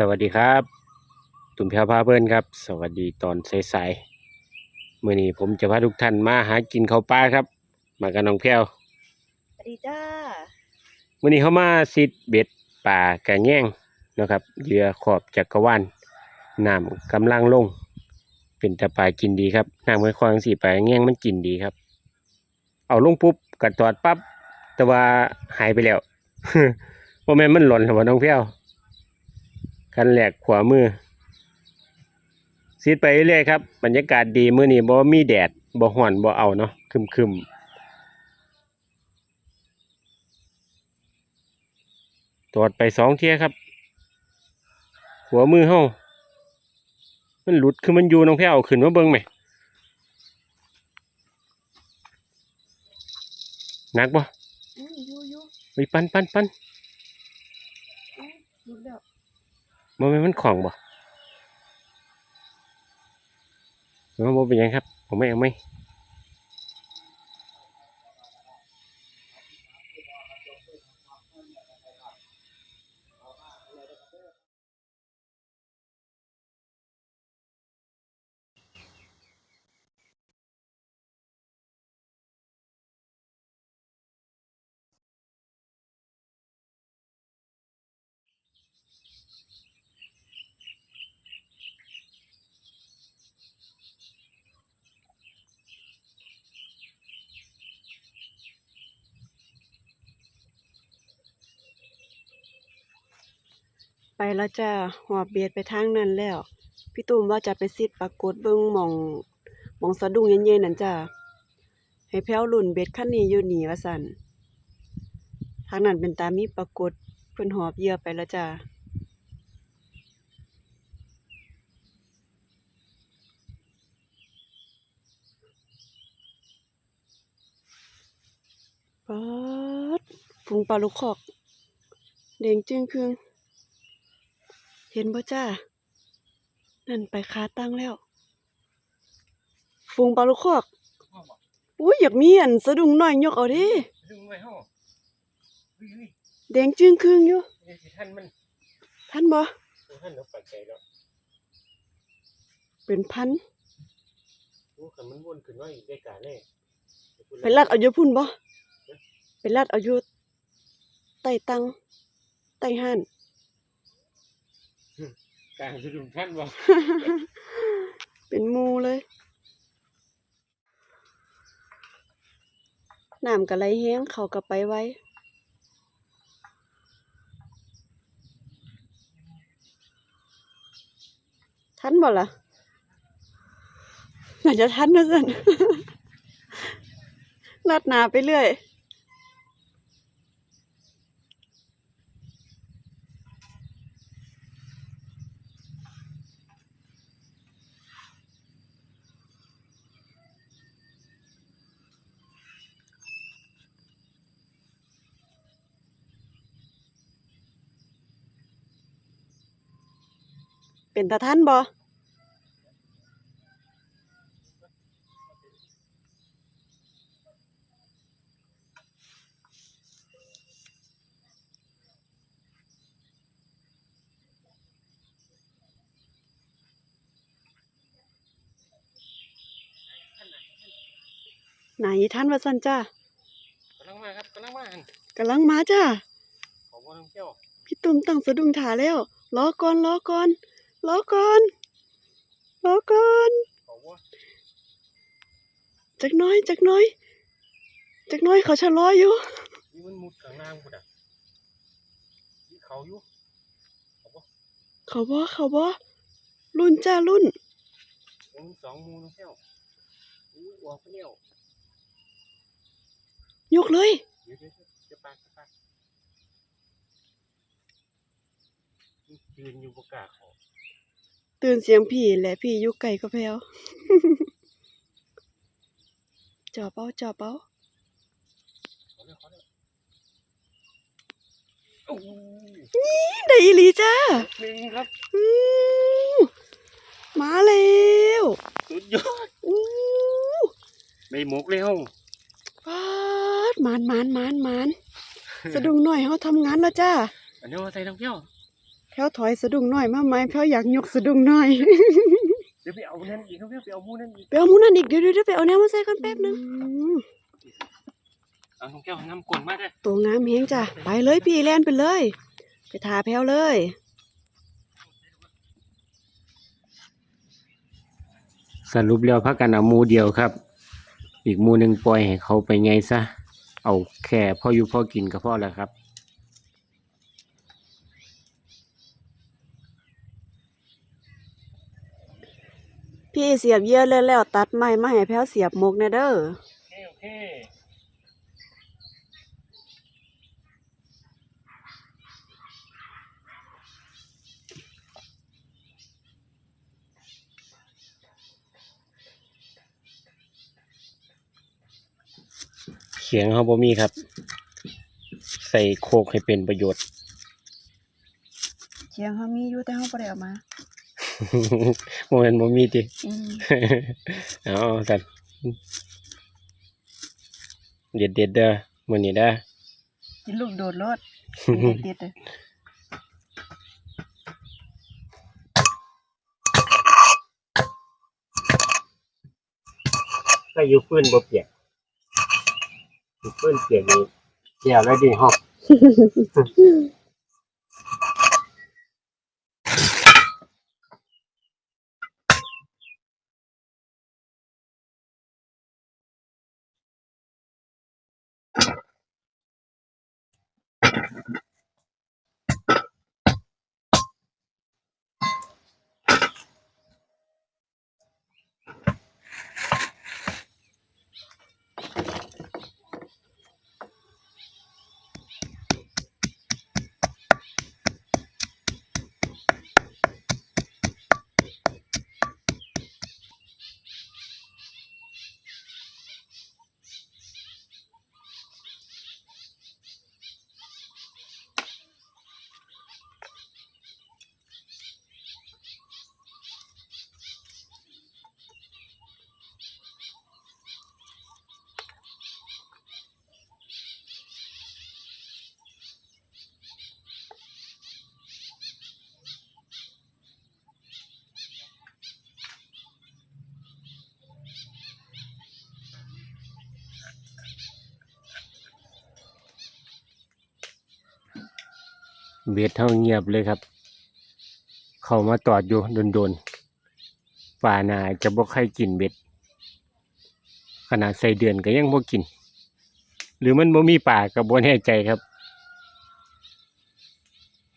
สวัสดีครับ ตุ่มแพรวพาเพื่อนครับ สวัสดีตอนสายๆมื่อนี้ผมจะพาทุกท่านมาหากินข้าวปลาครับ มากับน้องแพรวสวัสดีจ้ามื่อนี้เขามาซิดเบ็ดป่ากระแง่งนะครับเหยื่อขอบจักรวาลน้ำกำลังลง เป็นแต่ปลากินดีครับน้ำค่อยๆสีปลาแง่งมันกินดีครับ เอาลงปุ๊บกัดตอดปั๊บแต่ว่าหายไปแล้วว่าแม่นมันหล่นหรือว่าน้องแพรว คันแหลกขวามือซีดไปเรื่อยๆครับ บรรยากาศดีมื้อนี้บ่มีแดดบ่ฮ้อนบ่เอาเนาะครึมๆตอดไปสองเที่ยครับ หัวมือเฮามันหลุดคือมันอยู่น้องแพรวเอาขึ้นมาเบิ่งไหมหนักบ่อืมยูยูไปปันปันปันอืมรู้แล้ว บ่แม่นมันของบ่มันบ่เป็นหยังครับ ผมไม่เอาไหม ไปแล้วจ้าหอบเบียดไปทางนั้นแล้ว พี่ตุ้มว่าจะไปซิดปรากฏเบิ่งมองมองสะดุ้งเย็นๆนั่นจ้าให้แพ้วหลุ่นเบ็ดคันนี้อยู่หนีว่าสันทางนั้นเป็นตามีปรากฏเพิ่นหอบเยื่อไปแล้วจ้าป๊าดฝูงปลาลูกคอกแดงจึงครึ่ง เห็นบ่จ้า นั่นไปคาตั้งแล้วฝูงปลาลูกคอก อุ้ยอยากมีอันสะดุ้งน้อยยกเอาเดิดึงไว้เฮาอุ้ยแดงจึงครึ่งอยู่ๆนี่สิท่านมันท่านบ่ท่านเอาปักใจแล้วเป็นพันโอ้คันมันวนขึ้นมาอีกได้การแน่ไปลัดเอาอยู่พุ่นบ่ไปลัดเอาอยู่ใต้ตังใต้ห้าน กลางสะดุ้งท่านบ่เป็นมูเลยน้ำก็ไหลแห้งเขาก็ไปไว้ทันบ่ล่ะน่าจะทันนะสันลัดนาไปเรื่อย เป็นตาท่านบ่ไหนท่านว่าสันจ้ากำลังมาครับกำลังมาหั่นกำลังมาจ้าขอบ่น้องเจ้าพี่ตุ้มตั้งสะดุ้งถาแล้วรอก่อนรอก่อน รอก่อนรอก่อนขอบ่จักหน้อยจักหน้อยจักหน้อยเขาชะลออยู่นี่มันมุดข้างล่างพุ่นอะนี่เขาอยู่เขาบ่เขาบ่รุ่นจ้ารุ่นมันสองหมูน้องเจ้าอู้ออกไปแล้วยกเลยเดี๋ยวเดี๋ยวเดี๋ยวจะปากจะปากยืนอยู่บกล้าเขา ตื่นเสียงพี่และพี่อยู่ไกลก็แพ้วจ่อเป้าจ่อเป้าเขาเรียกเขาเรียกโอ้โหได้อีหลีจ้าหนึ่งครับอือมาแล้วสุดยอดอู้ไม่หมกเลยเฮาปาดหมานหมานหมานหมานสะดุ้งหน่อยเฮาทำงานแล้วจ้าอันนี้ว่าใส่น้ำเที่ยวแถ พ้วถอยสะดุ้งหน่อยมาไหมแพ้วอยากยกสะดุ้งหน่อยเดี๋ยวไปเอานั่นอีกครับเดี๋ยวไปเอาหมูนั่นอีกไปเอาหมูนั่นอีกเดี๋ยวเดี๋ยวเดี๋ยวไปเอาแนวมาใส่ก่อนแป๊บนึงเอาน้องแก้วน้ำกลนมาเด้อตัวงามเฮงจ้ะไปเลยพี่แลนไปเลย ไปทาแพ้วเลยสรุปแล้วพักกันเอาหมูเดียวครับ อีกหมูหนึ่งปล่อยให้เขาไปไงซะ เอาแค่พ่ออยู่พ่อกินก็พอแล้วครับ พี่เสียบเยื่อเลยแล้วตัดไม้มาให้แพ้วเสียบหมกแน่เด้อโอเคเขียงเขาบ่มีครับ ใส่โคกให้เป็นประโยชน์ เชียงเขามีอยู่แต่เขาบ่ได้เอามา โมเมนบ่มีติอืมเอาสัตว์เด็ดเด็ดๆเด้อมื้อนี้เด้อกินลูกโดดรถเด็ดๆเลยก็อยู่ฟื้นบ่เปียกอยู่ฟื้นเปียกนี่เดี๋ยวแล้วดิฮอก เบ็ดเฮาเงียบเลยครับ เข้ามาตอดอยู่โดนๆป่านาจะบ่ใครกินเบ็ด ขนาดใส่เดือนก็ยังบ่กิน หรือมันบ่มีป่าก็บ่แน่ใจครับ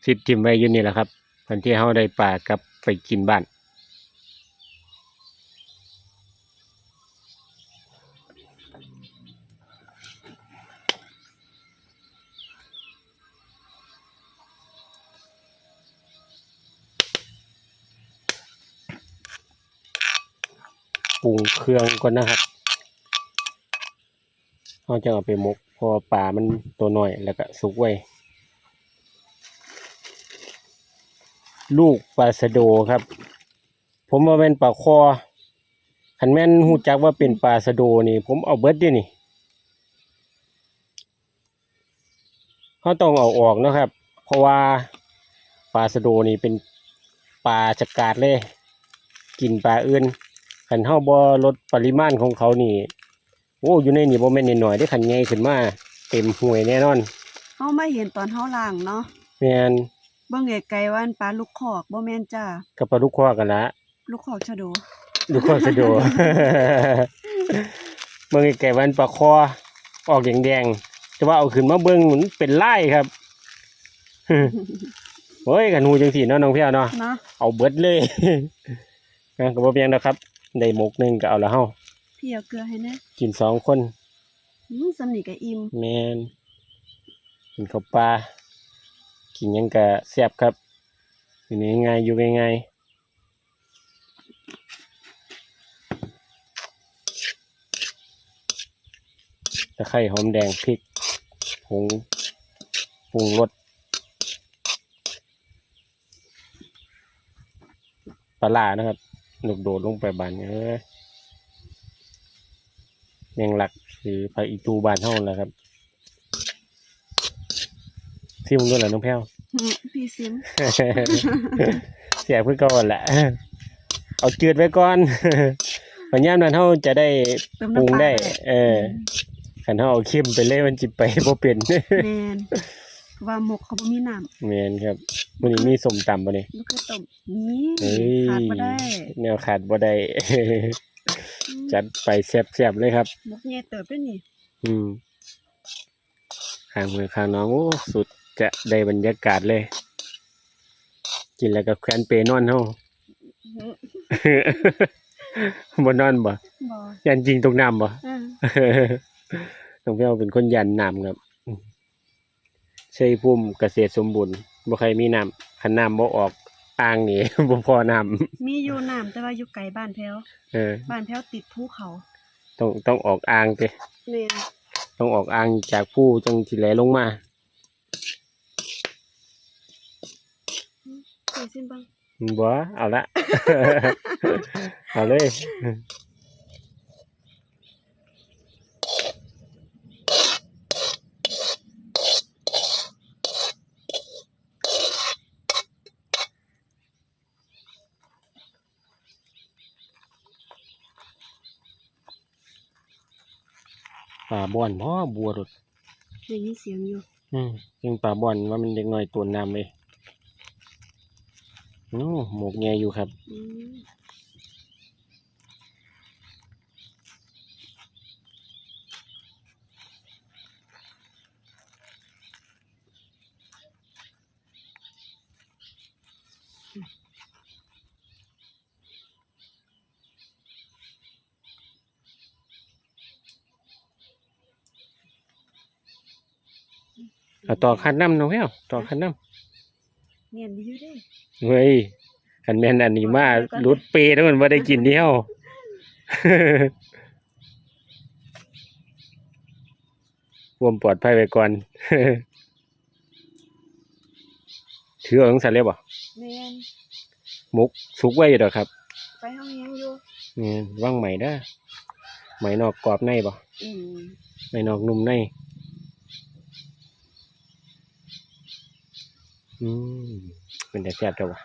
สิทิมไว้อยู่นี่แหละครับตอนที่เขาได้ป่ากลับไปกินบ้าน ปรุงเครื่องก่อนนะครับเราจะเอาไปหมกพอปลามันตัวหน้อยแล้วก็สุกไว้ ลูกปลาสะโดครับ ผมว่าเป็นปลาคอขันแม่นหูจักว่าเป็นปลาสะโดนี่ ผมเอาเบิดเดินี่เขาต้องเอาออกนะครับ เพราะว่าปลาสะโดนี่เป็นปลาจักาดเลย กินปลาอื่น ขันเฮาบ่ลดปริมาณของเขานี่โอ้อยู่ในนี่บ่แม่นน้อยๆได้ขันใหญ่ขึ้นมาเต็มห่วยแน่นอนเขาไม่เห็นตอนเขาล่างเนาะแม่นเบิ่งไกลๆว่าอันปลาลูกคอกบ่แม่นจ้ากับปลาลูกคอกันละลูกคอกชะโดลูกคอสะดวเบิ่งไกลๆวันปลาคอออกแดงๆแต่ว่าเอาขึ้นมาเบิ่งมันเป็นลายครับโอ้ยกันหูจังสี่เนาะน้องเพียวเนาะเนาะเอาเบิดเลยนะก็บ่เพียงนะครับ ได้หมกหนึงก็เอาละเฮาพี่เอาเกลือให้แนะกินสองคนอืมสำนีก็อิ่มแมนกินข้าวปลากินหยังกะแซ่บครับอยู่ง่ายๆอยู่ง่ายๆตะไคร้หอมแดงพริกผงปรุงรสปลาร้านะครับ ลูกโดดลงไปบานเอ้ยแมงลักหรือผักอีตูบานเท่านั้นแหละครับที่มึงด้วยเหรอน้องแพ้วอืมพี่ซิมเสียบคือก่อนแหละเอาจืดไว้ก่อนวันยามนั้นเฮาจะได้เติมปรุงน้ำปลาได้ด้วยเออคันเฮาเอาเข้มไปเลยมันจิไปบ่เป็นแม่น ว่าหมกเขาบ่มีน้ำแม่นครับมื้อนี้มีส้มตำบ่นี่ลูกกระต้มมีเฮ้ยขาดบ่ได้แนวขาดบ่ได้จัดไปแซ่บๆเลยครับ หมกใหญ่เติบด้วยนี่อืมข้างมือข้างน้องโอ้สุดจะได้บรรยากาศเลย กินแล้วก็แควนเปนอนเฮา บ่นอนบ่บ่ยันจริงตกน้ำบ่ อ่า น้องเพียวเป็นคนยันน้ำครับ ชัยภูมิเกษตรสมบูรณ์บ่ใครมีน้ำคันน้ำบ่ออกอ่างนี่ บ่พอน้ำมีอยู่น้ำแต่ว่าอยู่ไกลบ้านแพ้วเออ บ้านแพ้วติดภูเขาต้องต้องออกอ่างติแม่นต้องออกอ่างจากผู้จังสิไหลลงมาพี่ซิมเบังบ่เอาละ เอาเลย ป่าบ่อนพ่อบัวรถได้ยินเสียงอยู่ อืมยังป่าบ่อนว่ามันเด็กน้อยตัวน้ำเลยโอ้หมกแงอยู่ครับ อืม เอาต่อคันน้ำน้องแพ้วต่อคันน้เนียนดีอยู่เด้ำเฮ้ยคันแม่นอันนี้มาหลุดเปแล้วมันว่าได้กินเดียวความปลอดภัยไปก่อน ถือเอาของสันเลยบ่แม่นมุกสุกไว้อยู่ดอกครับไปห้องยังอยู่นี่ว่างใหม่เด้อไหมนอกกรอบในบ่อืมไหมนอกนุ่มใน อืมเป็นแต่แซ่บจังวะ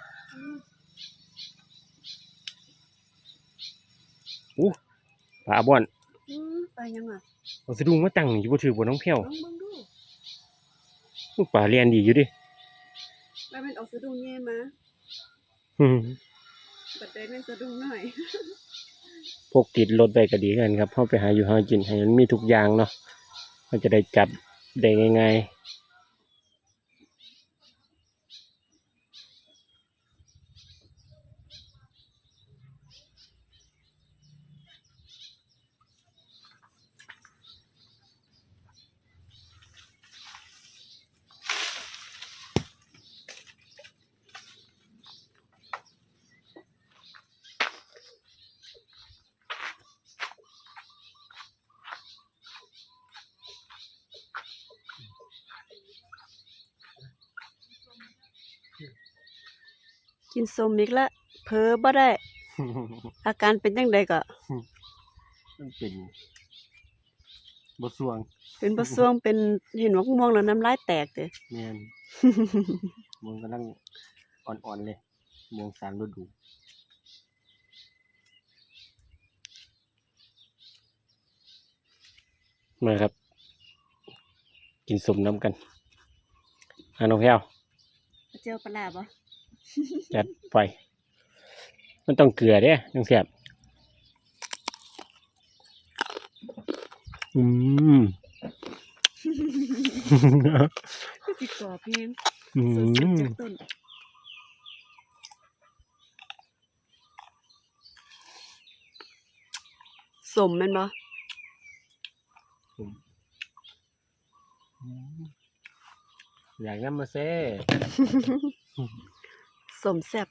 อู้ปลาบ่อนอืมไปยังอะเอาสะดุ้งมาตั้งอยู่บ่ถือบ่น้องแพ้วลองเบิ่งดูลูกปลาเรียนดีอยู่ดิว่ามันเออกสะดุ้งแย่มาอืมบัดได้แม่นสะดุ้งหน่อยพกติดรถไปก็ดีกันครับเฮาไปหาอยู่หากินให้มันมีทุกอย่างเนาะมันจะได้จับได้ง่ายๆ กินสมอีกละเผลอบ่ได้ อาการเป็นจังไดก็มันเป็นบทสวงเป็นบ่ซ่วงเป็นเห็นว่าม่วงแล้วน้ำลายแตกเด้แม่นมองกำลังอ่อนๆเลยมองสามฤดูมาครับ กินสมน้ำกันอาน้องแพ้วเจียวปลาร้าบ่ จัดไป มันต้องเกลือเด้น้องเสียบอืมสิกรอบแฮงอืสดๆมจากต้นสมแม่นบ่อยากน้ำมาเซ่ สมแซ่บ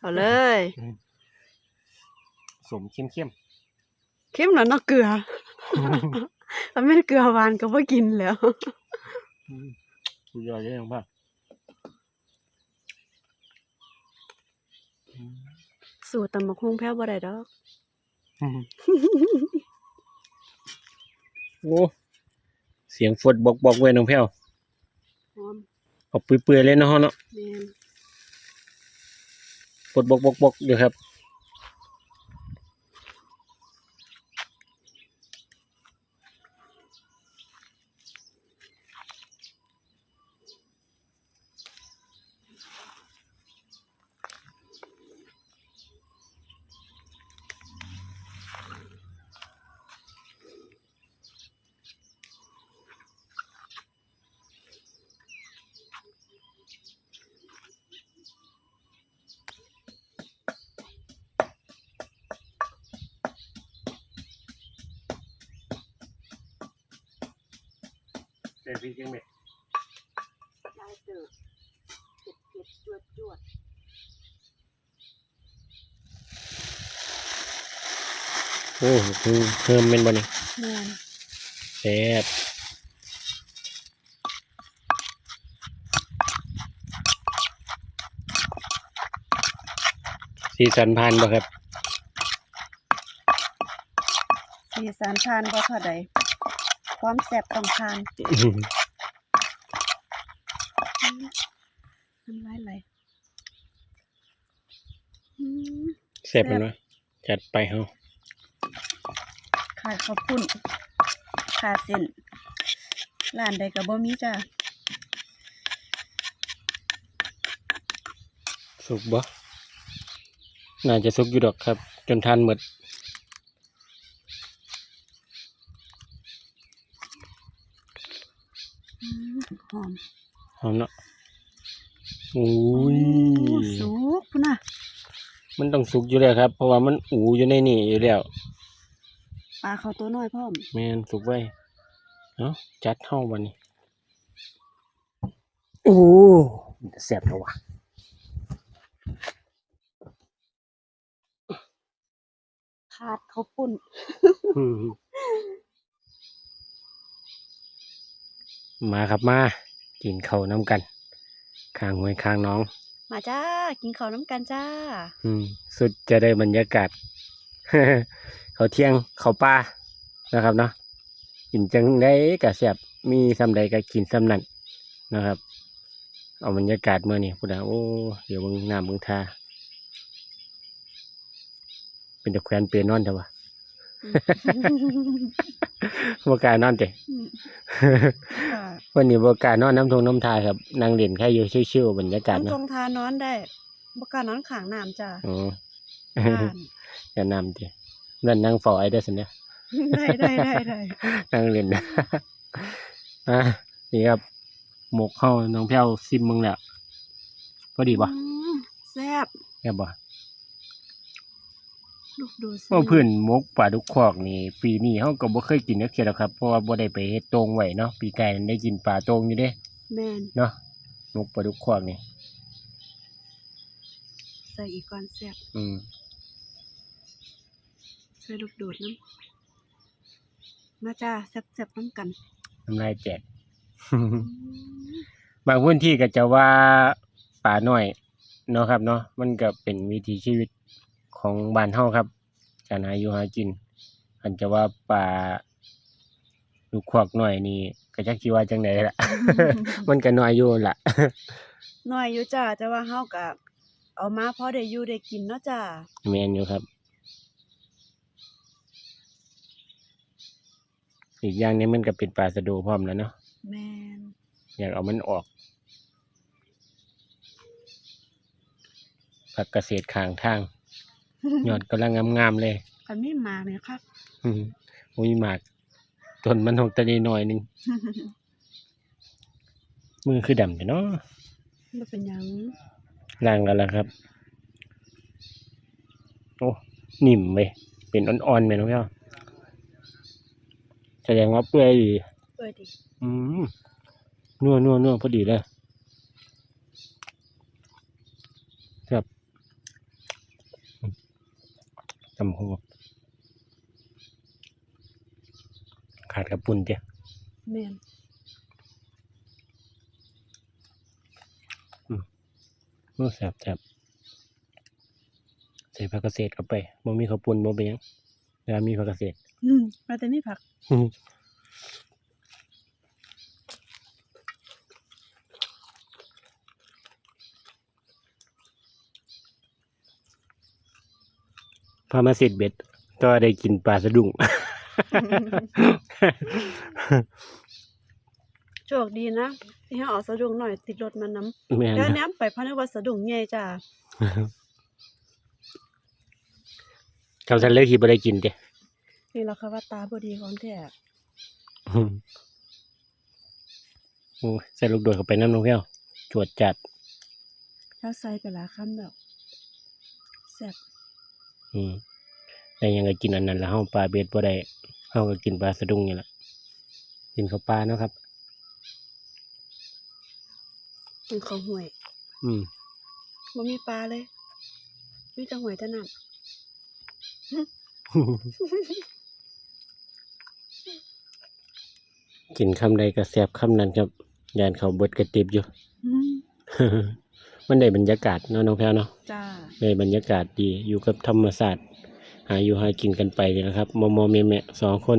เอาเลยสมเข้มเข้มเข้มแล้วเนาะเกลือถ้าแม่นเกลือหวานก็บ่กินแล้วกูยอดเลยน้องพ่อสูตรตำบักหุ่งแพ้วบ่ได้ดอกอืมโอ้ เสียงฝดบอกบอกไว้น้องแพ้วหอมเอาเปื่อยๆเลยเนาะเนาะแม่นฝดบอกบอกบอกอยู่ครับ แต่พี่จังแม่ได้เติบเผ็ดเผ็ดจวดจวดโอ้คือเพิ่มเป็นบ่นี่แม่นแซ่บสีสันพันบ่ครับ สีสันทานบ่เท่าใด ความแซ่บต้องทานน้ำลายไหลอืมแซ่บเป็นวะจัดไปเฮาขาดข้าวปุ้นขาดเส้นร้านใดก็บ่มีจ้าสุกบ่น่าจะสุกอยู่ดอกครับ จนทานหมด อืมหอม หอมเนาะโอ้ยโอ้สุกพุ่นน่ะมันต้องสุกอยู่แล้วครับ เพราะว่ามันอูอยู่ในนี่อยู่แล้วปลาเขาตัวน้อยพร้อมแม่นสุกไว้เนาะจัดเฮาบัดนี้โอ้แซ่บแล้วว่ะขาดข้าวปุ้นอืมมาครับมา กินข้าวน้ำกันข้างห้วยข้างน้อง มาจ้า กินข้าวน้ำกันจ้า อืม สุดจะได้บรรยากาศ เขาวเที่ยงเขาวป่านะครับเนาะกินจังได้กะแสบมีซ้ำใดก็กินซ้ำนั้นนะครับ เอาบรรยากาศเมื่อนี่พูดนะโอ้เดี๋ยวเบิ่งน้ำเบิ่งทาเป็นตะแควนเปรนนอนเถอะวะ บกล้านอนเตะอืมค่ะวันนี้บกล้านอนน้ำทงน้ำทาครับนั่งเล่นแค่อยู่ชิวๆบรรยากาศน้ำเนาะทงทานอนได้บ่กล้านอนข้างน้ำจ้าอ๋อบ้านอย่านำเตะนั่นนั่งเฝ้าไอ้เด้อสิเนี่ย ได้ได้ได้ได้นั่งเล่นนะ อะนี่ครับ หมกเข้าน้องแพ้วซิมมึงแล้วพอดีป่ะอืมแซ่บแซ่บป่ะ ลูกดูสิว่าเพื่อนหมกปลาดุกคอกนี่ ปีนี้เขาก็บ่เคยกินนักเทียแล้วครับเพราะว่าบ่ได้ไปเฮ็ดตรงไว้เนาะปีไก่ได้กินปลาตรงอยู่เด้แม่นเนาะหมกปลาดุกคอกนี่ ใส่อีกก่อนแซ่บอืมใส่ลูกโดดน้ำมาจ้าแซ่บๆน้ำกันน้ำลายแตกอืมบางพื้นที่ก็จะว่าป่าน้อย เนาะครับเนาะมันก็เป็นวิถีชีวิต ของบ้านเฮาครับการหาอยู่หากินอันจะว่าป่าลูกควักน้อยนี่ก็จักสิว่าจังไดล่ะ มันก็น้อยอยู่ล่ะน้อยอยู่จ้าแต่ว่าเฮาก็เอามาพอได้อยู่ได้กินเนาะจ้าแม่นอยู่ครับอีกอย่างหนึงมันก็เป็นปลาสะโดูพร้อมแล้วเนาะแม่นอยากเอามันออก ผักเกษตรข้างทาง ยอดกำลังงามๆเลยคันมีหมากเนี่ยครับอืมมีหมากต้นมันหกตะนีหน่อยหนึงมือคือดำแต่เนาะบ่เป็นหยังล่างกันแล้วครับ โอ้นิ่มเว้ยเป็นอ่อนๆไหมน้องเจ้าแสดงว่าเปื่อยดี เปิดดิ อืมนัวนัวนัวพอดีเลยครับ ตำหัวขาดกระปุ่นเดียวแม่นโอ้แซ่บแซ่บใส่ผักเกษตรเข้าไปบ่มีข้าวปุ้นบ่เป็นหยังแต่ว่ามีผักเกษตร อืมว่าแต่มีผัก พามาสิทธิ์เบ็ด ก็ได้กินปลาสะดุ้ง โชคดีนะที่เขาเอาสะดุ้งหน่อยติดรถมานำแม่นแล้วนะแนมไปเพราะนึกว่าสะดุ้งใหญ่จ้าคำสันเลยที่บ่ได้กินเด้นี่เราคือว่าตาบดีของแท้อืมโอ้ยใส่ลูกโดดเข้าไปน้ำนองแก้วจวดจัดถ้าใส่ไปหลายคำแบบแซ่บ อืมแต่ยังก็กินอันนั้นแล้วเฮาปลาเบ็ดบ่ได้เฮาก็กินปลาสะดุ้งนี่แหละกินข้าวปลาเนาะครับมันเขาห่วยอืมบ่มีปลาเลยมีแต่ห่วยแต่น้ำ กินคำใดก็แซ่บคำนั้นครับยานเขาเบิดกระติบอยู่ อืม มันได้บรรยากาศเนาะน้องแพรวเนาะจ้าได้บรรยากาศดีอยู่กับธรรมศาสตร์หาอยู่หากินกันไปนี่แหละครับมอมอแม่แม่สองคน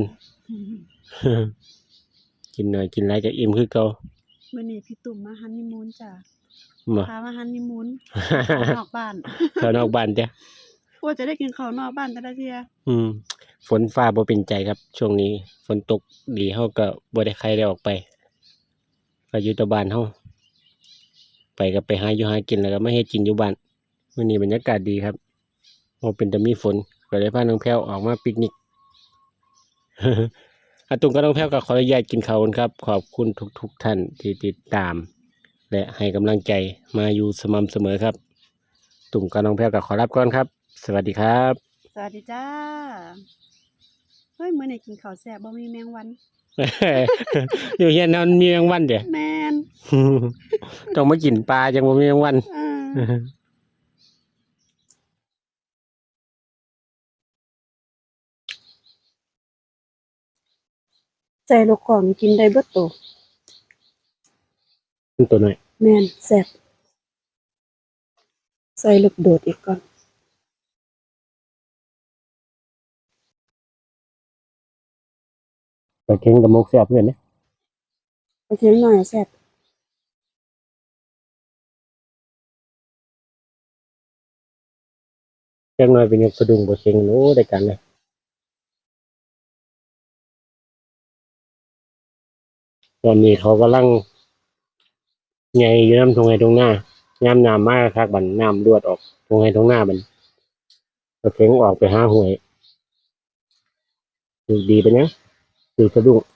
อืมกินหน่อยกินหลายก็อิ่มคือเก่า มื่อนี้พี่ตุ่มมาฮันนีมูนจ้ามา พามาฮันนีมูนข้าวนอกบ้านข้าวนอกบ้านจ้ะว่าจะได้กินข้าวนอกบ้านแต่ละเทียอืม ฝนฟ้าบ่เป็นใจครับ ช่วงนี้ ฝนตกดีเฮาก็บ่ได้ใครได้ออกไปก็อยู่แต่บ้านเฮา ไปก็ไปหาอยู่หากินแล้วก็ไมาเฮ็ดกินอยู่บ้านมื้อนี้บรรยากาศดีครับบ่เป็นแต่มีฝนก็เลยพาน้องแพ้วออกมาปิกนิกอาตุงกับน้องแพ้วก็ขออนุญาตกินข้าวครับ ขอบคุณทุกๆท่านที่ติดตาม และให้กำลังใจมาอยู่สม่ำเสมอครับ ตุ่มกับน้องแพ้วก็ขอรับก่อนครับ สวัสดีครับ สวัสดีจ้า เฮ้ย มื่อนี้กินข้าวแซ่บบ่มีแมงวัน อยู่เฮียนนั้นมีแมงวันเดี๋ยวแมนต้องมากินปลาจังบ่มีแมงวันอ่าใส่ลูกของกินได้เบิดโตตัวหน่อยแม่นแซ่บใส่ลูกโดดอีกก่อน ปลาเค็งกับมกแซ่บเพื่อนเนี่ยไปเทียมหน่อยแซ่บจังหน่อยเป็นยกสะดุ้งบ่เค็งโอ้ได้กันเลยตอนนี้เขากำลังใหญ่อยู่น้ำทงไห้ตรงหน้ายามน้ำมากคักบันน้ำรวดออกทงไห้ตรงหน้าบันปลาเค็งออกไปหาหวยดูดีไปะเนี่ยดู สะดุ้ง